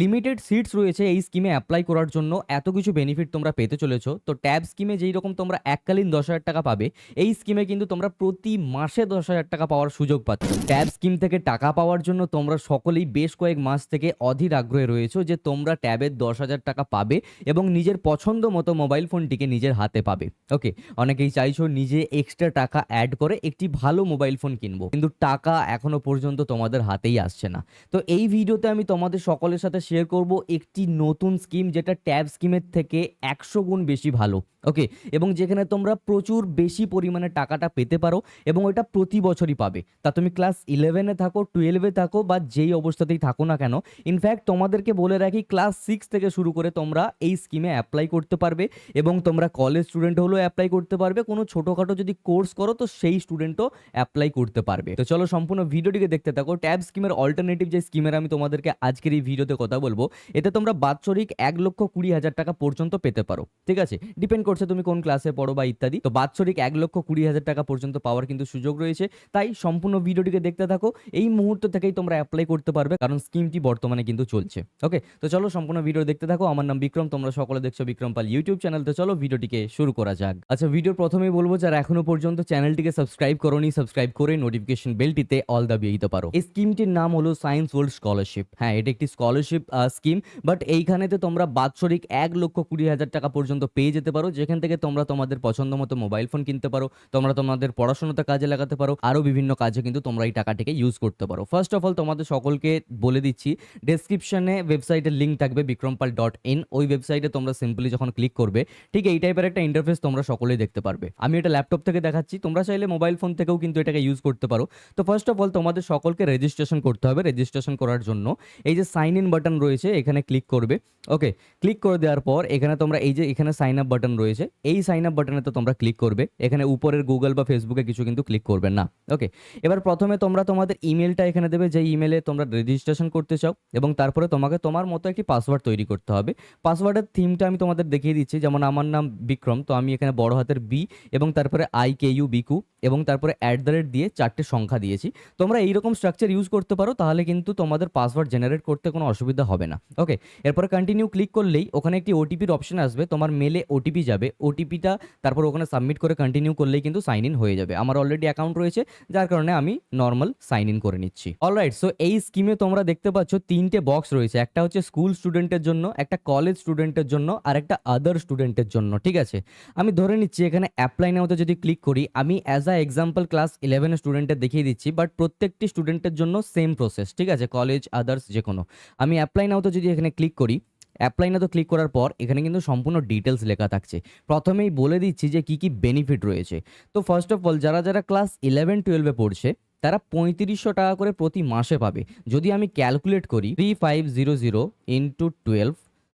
Limited seats রয়েছে এই স্কিমে অ্যাপ্লাই করার জন্য। এত কিছু বেনিফিট তোমরা পেতে চলেছো। তো ট্যাব স্কিমে যেই রকম তোমরা এককালীন দশ হাজার টাকা পাবে, এই স্কিমে কিন্তু তোমরা প্রতি মাসে দশ হাজার টাকা পাওয়ার সুযোগ পাচ্ছ। ট্যাব স্কিম থেকে টাকা পাওয়ার জন্য তোমরা সকলেই বেশ কয়েক মাস থেকে অধীর আগ্রহে রয়েছো যে তোমরা ট্যাবের দশ হাজার টাকা পাবে এবং নিজের পছন্দ মতো মোবাইল ফোনটিকে নিজের হাতে পাবে। ওকে অনেকেই চাইছো নিজে এক্সট্রা টাকা অ্যাড করে একটি ভালো মোবাইল ফোন কিনবো। কিন্তু টাকা এখনও পর্যন্ত তোমাদের হাতেই আসছে না। তো এই ভিডিওতে আমি তোমাদের সকলের সাথে শেয়ার করব একটি নতুন স্কিম যেটা ট্যাব স্কিমের থেকে একশো গুণ বেশি ভালো। ওকে? এবং যেখানে তোমরা প্রচুর বেশি পরিমাণে টাকাটা পেতে পারো এবং ওটা প্রতি বছরই পাবে। তা তুমি ক্লাস ইলেভেনে থাকো টুয়েলভে থাকো বা যেই অবস্থাতেই থাকো না কেন ইনফ্যাক্ট তোমাদেরকে বলে রাখি ক্লাস সিক্স থেকে শুরু করে তোমরা এই স্কিমে অ্যাপ্লাই করতে পারবে এবং তোমরা কলেজ স্টুডেন্ট হলেও অ্যাপ্লাই করতে পারবে। কোনো ছোটোখাটো যদি কোর্স করো তো সেই স্টুডেন্টও অ্যাপ্লাই করতে পারবে। তো চলো সম্পূর্ণ ভিডিওটিকে দেখতে থাকো। ট্যাব স্কিমের অল্টারনেটিভ যে স্কিমের আমি তোমাদেরকে আজকের এই ভিডিওতে কথা বলব, এতে তোমরা বাৎসরিক এক লক্ষ কুড়ি হাজার টাকা পর্যন্ত পেতে পারো। ঠিক আছে? ডিপেন্ড করছে তুমি কোন ক্লাসে পড়ো বা ইত্যাদি। তো বাৎসরিক এক লক্ষ কুড়ি হাজার টাকা পর্যন্ত পাওয়ার কিন্তু সুযোগ রয়েছে। তাই সম্পূর্ণ ভিডিওটিকে দেখতে থাকো। এই মুহূর্ত থেকেই তোমরা অ্যাপ্লাই করতে পারবে, কারণ স্কিমটি বর্তমানে কিন্তু চলছে। ওকে তো চলো সম্পূর্ণ ভিডিও দেখতে থাকো। আমার নাম বিক্রম, তোমরা সকলে দেখছ বিক্রম পাল ইউটিউব চ্যানেল তো চলো ভিডিওটিকে শুরু করা যাক। আচ্ছা ভিডিওর প্রথমেই বলব, যারা এখনও পর্যন্ত চ্যানেলটিকে সাবস্ক্রাইব করোনি সাবস্ক্রাইব করে নোটিফিকেশন বেলটিতে অল দাবিয়ে দিতে পারো। এই স্কিমটির নাম হলো সায়েন্স ওয়ার্ল্ড স্কলারশিপ হ্যাঁ এটা একটি স্কলারশিপ স্কিম বাট এইখানেতে তোমরা বাৎসরিক এক লক্ষ কুড়ি হাজার টাকা পর্যন্ত পেয়ে যেতে পারো যেখান থেকে তোমরা তোমাদের পছন্দ মতো মোবাইল ফোন কিনতে পারো, তোমরা তোমাদের পড়াশোনাতে কাজে লাগাতে পারো, আরও বিভিন্ন কাজে কিন্তু তোমরা এই টাকাটিকে ইউজ করতে পারো। ফার্স্ট অফ অল তোমাদের সকলকে বলে দিচ্ছি ডেসক্রিপশনে ওয়েবসাইটের লিঙ্ক থাকবে বিক্রমপাল ডট ইন ওই ওয়েবসাইটে তোমরা সিম্পলি যখন ক্লিক করবে, ঠিক এই টাইপের একটা ইন্টারফেস তোমরা সকলেই দেখতে পারবে। আমি এটা ল্যাপটপ থেকে দেখাচ্ছি, তোমরা চাইলে মোবাইল ফোন থেকেও কিন্তু এটাকে ইউজ করতে পারো। তো ফার্স্ট অফ অল তোমাদের সকলকে রেজিস্ট্রেশন করতে হবে রেজিস্ট্রেশন করার জন্য। এই যে সাইন ইন বাটন রয়েছে, এখানে ক্লিক করবে। ওকে ক্লিক করে দেওয়ার পর এখানে তোমরা এই যে এখানে সাইন আপ বাটন রয়েছে এই সাইন আপ বাটনে তো তোমরা ক্লিক করবে। এখানে উপরের গুগল বা ফেসবুকে কিছু কিন্তু ক্লিক করবে না। ওকে এবার প্রথমে তোমরা তোমাদের ইমেলটা এখানে দেবে যে ইমেলে তোমরা রেজিস্ট্রেশন করতে চাও এবং তারপরে তোমাকে তোমার মতো একটি পাসওয়ার্ড তৈরি করতে হবে। পাসওয়ার্ডের থিমটা আমি তোমাদের দেখিয়ে দিচ্ছি, যেমন আমার নাম বিক্রম, তো আমি এখানে বড় হাতের বি এবং তারপরে আই কে ইউ বিকু এবং তারপরে অ্যাট দ্য রেট দিয়ে চারটে সংখ্যা দিয়েছি। তোমরা এইরকম স্ট্রাকচার ইউজ করতে পারো, তাহলে কিন্তু তোমাদের পাসওয়ার্ড জেনারেট করতে কোনো অসুবিধা হবে না। ওকে এরপরে কন্টিনিউ ক্লিক করলেই ওখানে একটি ওটিপির অপশন আসবে, তোমার মেলে ওটিপি যাবে। ওটিপিটা তারপর ওখানে সাবমিট করে কন্টিনিউ করলেই কিন্তু সাইন ইন হয়ে যাবে। আমার অলরেডি অ্যাকাউন্ট রয়েছে, যার কারণে আমি নর্মাল সাইন ইন করে নিচ্ছি। অলরাইট সো এই স্কিমে তোমরা দেখতে পাচ্ছ তিনটে বক্স রয়েছে। একটা হচ্ছে স্কুল স্টুডেন্টের জন্য, একটা কলেজ স্টুডেন্টের জন্য, আর একটা আদার স্টুডেন্টের জন্য। ঠিক আছে? আমি ধরে নিচ্ছি এখানে অ্যাপ্লাই নাওতে যদি ক্লিক করি, আমি অ্যাজ আ এক্সাম্পল ক্লাস ইলেভেনের স্টুডেন্টের দেখিয়ে দিচ্ছি বাট প্রত্যেকটি স্টুডেন্টের জন্য সেম প্রসেস ঠিক আছে? কলেজ আদার্স যে কোনো আমি অ্যাপ্লাই নাওতে যদি এখানে ক্লিক করি অ্যাপ্লাই না তো ক্লিক করার পর এখানে কিন্তু সম্পূর্ণ ডিটেলস লেখা থাকছে। প্রথমেই বলে দিচ্ছি যে কী কী বেনিফিট রয়েছে। তো ফার্স্ট অফ অল যারা যারা ক্লাস ইলেভেন টুয়েলভে পড়ছে, তারা পঁয়ত্রিশশো টাকা করে প্রতি মাসে পাবে। যদি আমি ক্যালকুলেট করি three five zero zero into twelve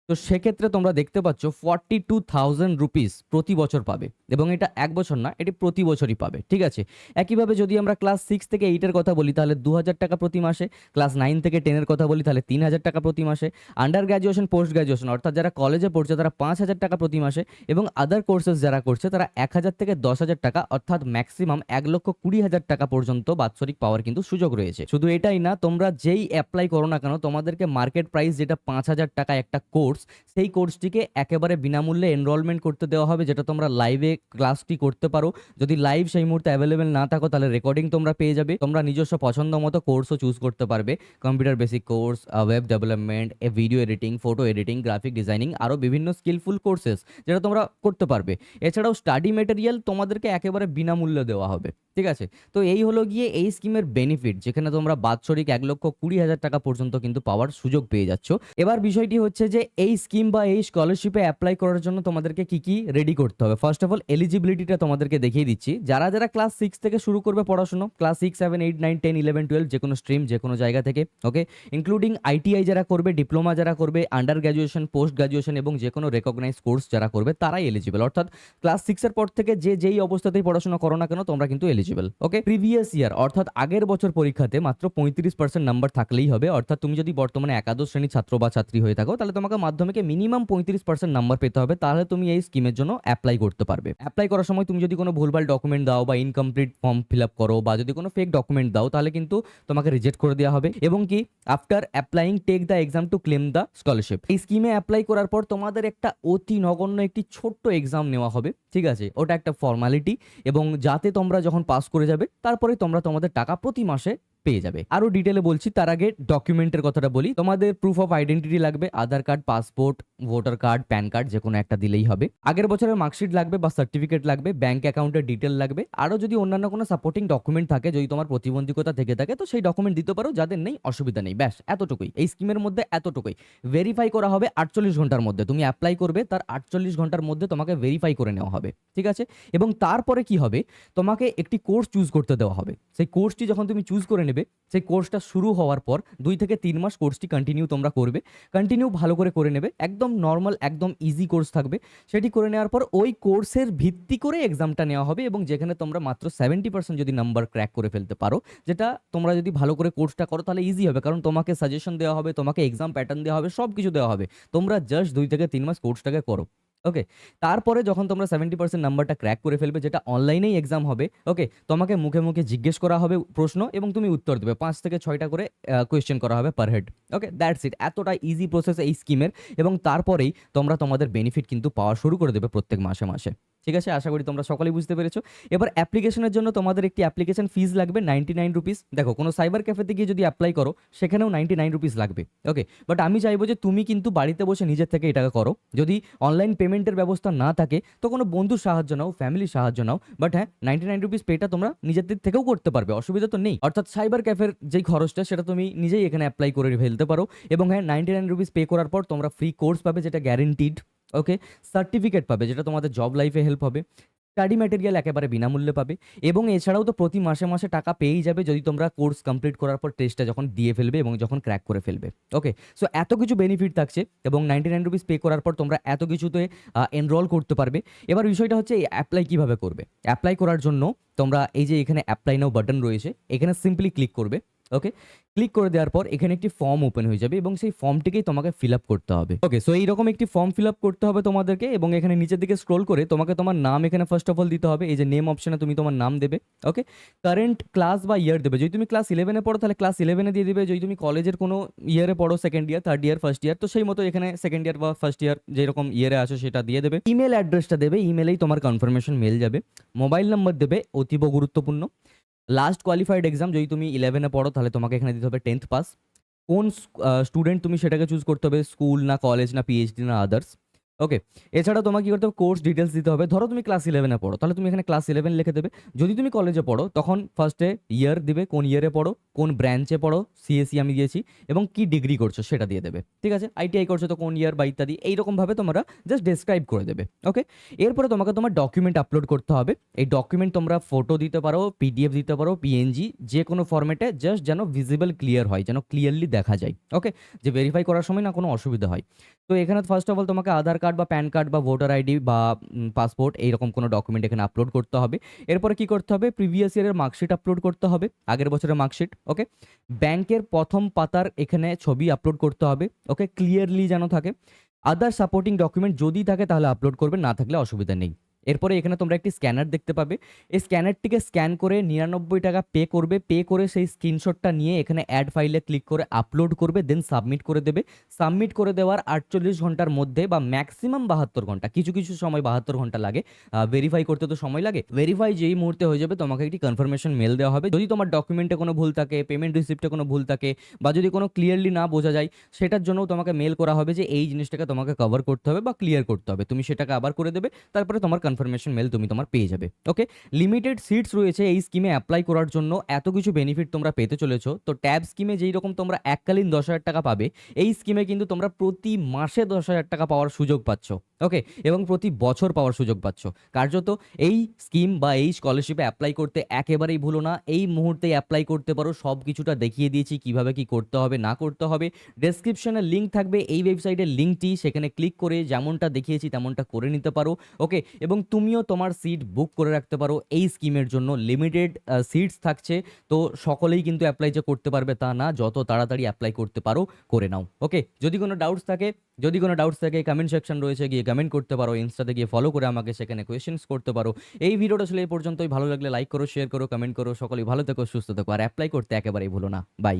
তো সেক্ষেত্রে তোমরা দেখতে পাচ্ছ ফর্টি টু থাউজেন্ড রুপিস প্রতি বছর পাবে এবং এটা এক বছর না, এটি প্রতি বছরই পাবে, ঠিক আছে? একইভাবে যদি আমরা ক্লাস সিক্স থেকে এইটের কথা বলি, তাহলে দু হাজার টাকা প্রতি মাসে ক্লাস নাইন থেকে টেনের কথা বলি, তাহলে তিন হাজার টাকা প্রতি মাসে আন্ডার গ্র্যাজুয়েশন পোস্ট গ্র্যাজুয়েশন অর্থাৎ যারা কলেজে পড়ছে, তারা পাঁচ হাজার টাকা প্রতি মাসে এবং আদার কোর্সেস যারা করছে, তারা এক হাজার থেকে দশ হাজার টাকা, অর্থাৎ ম্যাক্সিমাম এক লক্ষ কুড়ি হাজার টাকা পর্যন্ত বাৎসরিক পাওয়ার কিন্তু সুযোগ রয়েছে। শুধু এটাই না, তোমরা যেই অ্যাপ্লাই করো না কেন, তোমাদেরকে মার্কেট প্রাইস যেটা পাঁচ হাজার টাকা একটা কোর্স সেই কোর্সটিকে একেবারে বিনামূল্যে এনরোলমেন্ট করতে দেওয়া হবে, যেটা তোমরা লাইভে ক্লাসটি করতে পারো। যদি লাইভ সেই মুহূর্তে অ্যাভেলেবেল না থাকো, তাহলে রেকর্ডিং তোমরা পেয়ে যাবে। তোমরা নিজস্ব পছন্দ মতো কোর্সও চুজ করতে পারবে। Computer basic course web development video editing photo editing graphic designing আরও বিভিন্ন স্কিলফুল কোর্সেস যেটা তোমরা করতে পারবে। এছাড়াও স্টাডি মেটেরিয়াল তোমাদেরকে একেবারে বিনামূল্যে দেওয়া হবে, ঠিক আছে? তো এই হলো গিয়ে এই স্কিমের বেনিফিট যেখানে তোমরা বাৎসরিক এক লক্ষ কুড়ি হাজার টাকা পর্যন্ত কিন্তু পাওয়ার সুযোগ পেয়ে যাচ্ছ। এবার বিষয়টি হচ্ছে যে এই স্কিম বা এই স্কলারশিপে অ্যাপ্লাই করার জন্য তোমাদেরকে কি কি রেডি করতে হবে? ফার্স্ট অফ অল এলিজিবিলিটিটা তোমাদেরকে দেখিয়ে দিচ্ছি। যারা যারা ক্লাস সিক্স থেকে শুরু করবে পড়াশোনা class six seven eight nine ten eleven twelve যে কোনো স্ট্রিম যে কোনো জায়গা থেকে ওকে ইনক্লুডিং আইটিআই যারা করবে ডিপ্লোমা যারা করবে আন্ডার গ্র্যাজুয়েশন পোস্ট গ্র্যাজুয়েশন এবং যে কোনো রেকগনাইজ কোর্স যারা করবে, তারাই এলিজিবল অর্থাৎ ক্লাস সিক্সের পর থেকে যে যেই অবস্থাতেই পড়াশোনা করো না কেন, তোমরা কিন্তু এলিজিবল ওকে প্রিভিয়াস ইয়ার অর্থাৎ আগের বছর পরীক্ষাতে মাত্র পঁয়ত্রিশ পার্সেন্ট নাম্বার থাকলেই হবে। অর্থাৎ তুমি যদি বর্তমানে একাদশ শ্রেণির ছাত্র বা ছাত্রী হয়ে থাকো, তাহলে তোমাকে মাধ্যমিক মিনিমাম পঁয়ত্রিশ পার্সেন্ট নাম্বার পেতে হবে, তাহলে তুমি এই স্কিমের জন্য অ্যাপ্লাই করতে পারবে। অ্যাপ্লাই করার সময় তুমি যদি কোনো ভুলভাল ডকুমেন্ট দাও বা ইনকমপ্লিট ফর্ম ফিল আপ করো বা যদি কোনো ফেক ডকুমেন্ট দাও, তাহলে কিন্তু তোমাকে রিজেক্ট করে দেওয়া হবে। এবং কি after applying take the exam to claim the scholarship এই স্কিমে অ্যাপ্লাই করার পর তোমাদের একটা অতি নগণ্য একটি ছোট্ট এক্সাম নেওয়া হবে, ঠিক আছে? ওটা একটা ফর্মালিটি এবং যাতে তোমরা যখন পাস করে যাবে, তারপরে তোমরা তোমাদের টাকা প্রতি মাসে পেয়ে যাবে। আরও ডিটেলে বলছি, তার আগে ডকুমেন্টের কথাটা বলি। তোমাদের প্রুফ অফ আইডেন্টিটি লাগবে, Aadhaar card passport voter card PAN card যে কোনো একটা দিলেই হবে। আগের বছরের মার্কশিট লাগবে বা সার্টিফিকেট লাগবে ব্যাংক অ্যাকাউন্টের ডিটেল লাগবে। আরও যদি অন্যান্য কোনো সাপোর্টিং ডকুমেন্ট থাকে, যদি তোমার প্রতিবন্ধকতা থেকে থাকে, তো সেই ডকুমেন্ট দিতে পারো, যাদের নেই, অসুবিধা নেই। ব্যাস, এতটুকুই। এই স্কিমের মধ্যে এতটুকুই। ভেরিফাই করা হবে আটচল্লিশ ঘণ্টার মধ্যে। তুমি অ্যাপ্লাই করবে, তার আটচল্লিশ ঘণ্টার মধ্যে তোমাকে ভেরিফাই করে নেওয়া হবে। ঠিক আছে? এবং তারপরে কি হবে? তোমাকে একটি কোর্স চুজ করতে দেওয়া হবে। সেই কোর্সটি যখন তুমি চুজ করে নেবে সেই কোর্সটা শুরু হওয়ার পর দুই থেকে তিন মাস কোর্সটি কন্টিনিউ তোমরা করবে। কন্টিনিউ ভালো করে করে নেবে। একদম নর্মাল একদম ইজি কোর্স থাকবে। সেটি করে নেওয়ার পর ওই কোর্সের ভিত্তি করে এক্সামটা নেওয়া হবে এবং যেখানে তোমরা মাত্র সেভেন্টি পার্সেন্ট যদি নাম্বার ক্র্যাক করে ফেলতে পারো, যেটা তোমরা যদি ভালো করে কোর্সটা করো তাহলে ইজি হবে। কারণ তোমাকে সাজেশন দেওয়া হবে, তোমাকে এক্সাম প্যাটার্ন দেওয়া হবে সব কিছু দেওয়া হবে। তোমরা জাস্ট দুই থেকে তিন মাস কোর্সটাকে করো। ওকে তারপরে যখন তোমরা সেভেন্টি পার্সেন্ট নাম্বারটা ক্র্যাক করে ফেলবে, যেটা অনলাইনেই এক্সাম হবে ওকে তোমাকে মুখে মুখে জিজ্ঞেস করা হবে প্রশ্ন এবং তুমি উত্তর দেবে। পাঁচ থেকে ছয়টা করে কোয়েশ্চেন করা হবে per head okay that's it এতটা ইজি প্রসেস এই স্কিমের এবং তারপরেই তোমরা তোমাদের বেনিফিট কিন্তু পাওয়া শুরু করে দেবে প্রত্যেক মাসে মাসে। ঠিক আছে? আশা করি তোমরা সকলেই বুঝতে পেরেছ। এবার অ্যাপ্লিকেশনের জন্য তোমাদের একটি অ্যাপ্লিকেশন ফিজ লাগবে নাইনটি নাইন রুপিস। দেখো, কোনো সাইবার ক্যাফেতে গিয়ে যদি অ্যাপ্লাই করো, সেখানেও নাইনটি নাইন রুপিস লাগবে, ওকে? বাট আমি চাইব যে তুমি কিন্তু বাড়িতে বসে নিজের থেকে এটাকে করো। যদি অনলাইন পেমেন্টের ব্যবস্থা না থাকে, তো কোনো বন্ধুর সাহায্য নাও, ফ্যামিলির সাহায্য নাও, বাট হ্যাঁ নাইনটি নাইন রুপিস পেটা তোমরা নিজেদের থেকেও করতে পারবে, অসুবিধা তো নেই। অর্থাৎ সাইবার ক্যাফের যেই খরচটা, সেটা তুমি নিজেই এখানে অ্যাপ্লাই করে ফেলতে পারো এবং হ্যাঁ নাইনটি নাইন রুপিস পে করার পর তোমরা ফ্রি কোর্স পাবে, যেটা গ্যারেন্টিড ওকে? সার্টিফিকেট পাবে, যেটা তোমাদের জব লাইফে হেল্প হবে। স্টাডি ম্যাটেরিয়াল একেবারে বিনামূল্যে পাবে। এবং এছাড়াও তো প্রতি মাসে মাসে টাকা পেয়েই যাবে যদি তোমরা কোর্স কমপ্লিট করার পর টেস্টটা যখন দিয়ে ফেলবে এবং যখন ক্র্যাক করে ফেলবে। ওকে? সো এত কিছু বেনিফিট থাকছে এবং নাইনটি নাইন রুপিস পে করার পর তোমরা এত কিছুতে এনরোল করতে পারবে। এবার বিষয়টা হচ্ছে অ্যাপ্লাই কীভাবে করবে? অ্যাপ্লাই করার জন্য তোমরা এই যে এখানে অ্যাপ্লাই নাও বাটন রয়েছে, এখানে সিম্পলি ক্লিক করবে। ওকে ক্লিক করে দেওয়ার পর এখানে একটি ফর্ম ওপেন হয়ে যাবে এবং সেই ফর্মটিকেই তোমাকে ফিল আপ করতে হবে। ওকে সো এইরকম একটি ফর্ম ফিল আপ করতে হবে তোমাদেরকে এবং এখানে নিচের দিকে স্ক্রোল করে তোমাকে তোমার নাম এখানে ফার্স্ট অফ অল দিতে হবে। এই যে নেম অপশানে তুমি তোমার নাম দেবে। ওকে কারেন্ট ক্লাস বা ইয়ার দেবে। যদি তুমি ক্লাস ইলেভেনে পড়ো তাহলে ক্লাস ইলেভেনে দিয়ে দেবে। যদি তুমি কলেজের কোনো ইয়ারে পড়ো second year third year first year তো সেই মতো এখানে সেকেন্ড ইয়ার বা ফার্স্ট ইয়ার যেরকম ইয়ারে আসো সেটা দিয়ে দেবে। ইমেল অ্যাড্রেসটা দেবে। ইমেলেই তোমার কনফার্মেশন মেল যাবে। মোবাইল নাম্বার দেবে। অতীব গুরুত্বপূর্ণ। লাস্ট কোয়ালিফাইড এক্সাম যদি তুমি ইলেভেনে পড়ো, তাহলে তোমাকে এখানে দিতে হবে টেন্থ পাস কোন স্টুডেন্ট তুমি সেটাকে চুজ করতে হবে? স্কুল না কলেজ না পিএইচডি না আদার্স ওকে এছাড়া তোমাকে কি করতে হবে? কোর্স ডিটেলস দিতে হবে। ধরো তুমি ক্লাস ইলেভেনে পড়ো। তাহলে তুমি এখানে ক্লাস ইলেভেন লিখে দেবে। যদি তুমি কলেজে পড়ো, তখন ফার্স্টে ইয়ার দিবে, কোন ইয়ারে পড়ো, কোন ব্রাঞ্চে পড়ো সিএসসি আমি দিয়েছি, এবং কি ডিগ্রি করছ সেটা দিয়ে দেবে। ঠিক আছে? আইটিআই করছ তো কোন ইয়ার বা ইত্যাদি, এইরকমভাবে তোমরা জাস্ট ডেসক্রাইব করে দেবে। ওকে এরপরে তোমাকে তোমার ডকুমেন্ট আপলোড করতে হবে। এই ডকুমেন্ট তোমরা ফটো দিতে পারো পিডিএফ দিতে পারো পিএনজি যে কোনো ফরম্যাটে জাস্ট যেন ভিজিবল ক্লিয়ার হয়, যেন ক্লিয়ারলি দেখা যায়। ওকে যে ভেরিফাই করার সময় না কোনো অসুবিধা হয়। তো এখানে ফার্স্ট অফ অল তোমাকে আধার কার্ড বা প্যান কার্ড বা ভোটার আইডি বা পাসপোর্ট এইরকম কোনো ডকুমেন্ট এখানে আপলোড করতে হবে। এরপরে কি করতে হবে? প্রিভিয়াস ইয়ারের মার্কশিট আপলোড করতে হবে, আগের বছরের মার্কশিট ওকে ব্যাংকের প্রথম পাতার এখানে ছবি আপলোড করতে হবে ওকে ক্লিয়ারলি যেন থাকে। আদার সাপোর্টিং ডকুমেন্ট যদি থাকে তাহলে আপলোড করবে না থাকলে অসুবিধা নেই। এরপরে এখানে তোমরা একটি স্ক্যানার দেখতে পাবে। এই স্ক্যানারটিকে স্ক্যান করে নিরানব্বই টাকা পে করবে। পে করে সেই স্ক্রিনশটটা নিয়ে এখানে অ্যাড ফাইলে ক্লিক করে আপলোড করবে দেন সাবমিট করে দেবে। সাবমিট করে দেওয়ার আটচল্লিশ ঘণ্টার মধ্যে বা ম্যাক্সিমাম বাহাত্তর ঘণ্টা, কিছু কিছু সময় বাহাত্তর ঘণ্টা লাগে। ভেরিফাই করতে তো সময় লাগে। ভেরিফাই যেই মুহূর্তে হয়ে যাবে তোমাকে একটি কনফার্মেশন মেল দেওয়া হবে। যদি তোমার ডকুমেন্টে কোনো ভুল থাকে পেমেন্ট রিসিপ্টে কোনো ভুল থাকে বা যদি কোনো ক্লিয়ারলি না বোঝা যায়, সেটার জন্যও তোমাকে মেল করা হবে যে এই জিনিসটাকে তোমাকে কভার করতে হবে বা ক্লিয়ার করতে হবে। তুমি সেটাকে আবার করে দেবে, তারপরে তোমার কনফার্মেশন মেল তুমি তোমার পেয়ে যাবে ওকে লিমিটেড সিটস রয়েছে এই স্কিমে অ্যাপ্লাই করার জন্য, এত কিছু বেনিফিট তোমরা পেতে চলেছো। তো ট্যাব স্কিমে যেই রকম তোমরা এককালীন দশ হাজার টাকা পাবে, এই স্কিমে কিন্তু তোমরা প্রতি মাসে দশ হাজার টাকা পাওয়ার সুযোগ পাচ্ছ ওকে এবং প্রতি বছর পাওয়ার সুযোগ পাচ্ছ। কার্যত এই স্কিম বা এই স্কলারশিপে অ্যাপ্লাই করতে একেবারেই ভুলো না, এই মুহূর্তেই অ্যাপ্লাই করতে পারো, সব কিছুটা দেখিয়ে দিয়েছি, কীভাবে কি করতে হবে, না করতে হবে। ডেসক্রিপশনে লিঙ্ক থাকবে, এই ওয়েবসাইটের লিঙ্কটি সেখানে ক্লিক করে যেমনটা দেখিয়েছি তেমনটা করে নিতে পারো ওকে এবং এবং তুমিও তোমার সিট বুক করে রাখতে পারো এই স্কিমের জন্য। লিমিটেড সিটস থাকছে, তো সকলেই কিন্তু অ্যাপ্লাই যে করতে পারবে তা না, যত তাড়াতাড়ি অ্যাপ্লাই করতে পারো, করে নাও। ওকে যদি কোনো ডাউটস থাকে, যদি কোনো ডাউটস থাকে কমেন্ট সেকশন রয়েছে, গিয়ে কমেন্ট করতে পারো ইনস্টাতে গিয়ে ফলো করে আমাকে সেখানে কোয়েশ্চেন্স করতে পারো। এই ভিডিওটা আসলে এই পর্যন্তই। ভালো লাগলে লাইক করো শেয়ার করো কমেন্ট করো। সকলেই ভালো থেকো, সুস্থ থেকো। আর অ্যাপ্লাই করতে একেবারেই ভুলো না। বাই